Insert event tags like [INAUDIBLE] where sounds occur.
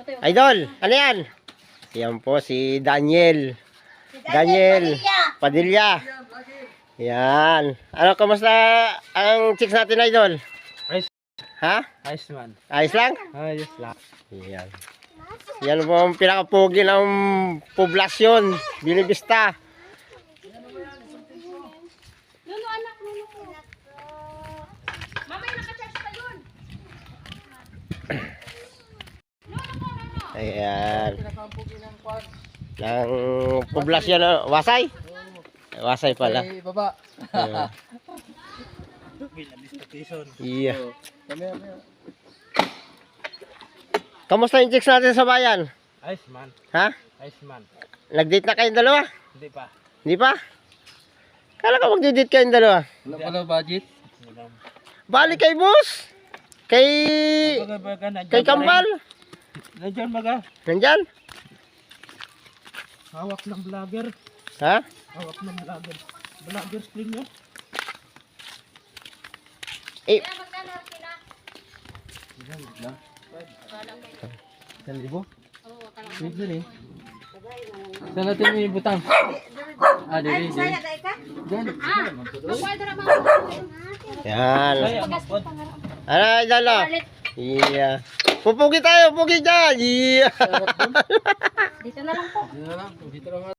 Idol, ano yan? Yan po si Daniel. Daniel Padilla. Yan. Ano, kamusta ang chicks natin, Idol? Ayos. Ha? Ayos man. Ayos lang? Ayos lang. Yan. Yan po ang pinakapugi ng poblasyon. Bilibista. Nuno, anak, nuno ko. Mamaya nakacharge pa yun. Ayan. Ng poblasyon, no? Wasay? Wasay pala. Ay, baba. Station. Yeah. Kami, kami. Kamusta yung chicks natin sa bayan? Ayos man. Ha? Ayos man. Nag-date na kayong dalawa? Hindi pa. Hindi pa? Kala ko mag-date kayong dalawa. Wala pala budget? Balik kay boss. Kay... Nandiyan Kay. Kambal. Nandiyan baga. Nandyan? Hawak ng vlogger. Ha? Hawak ng vlogger. Vlogger screen nyo. Eh, Kaya magkano sila? Isang libo? Oo, kalang. Pwede rin. Saan natin may butang? Ah, dili, dili. Diyan. Magkwadra mo. yan. Ano, idolo? Palit. Pupugi tayo, pugi dyan. Yeah. [LAUGHS] Dito na lang po. Dito na lang. Dito lang.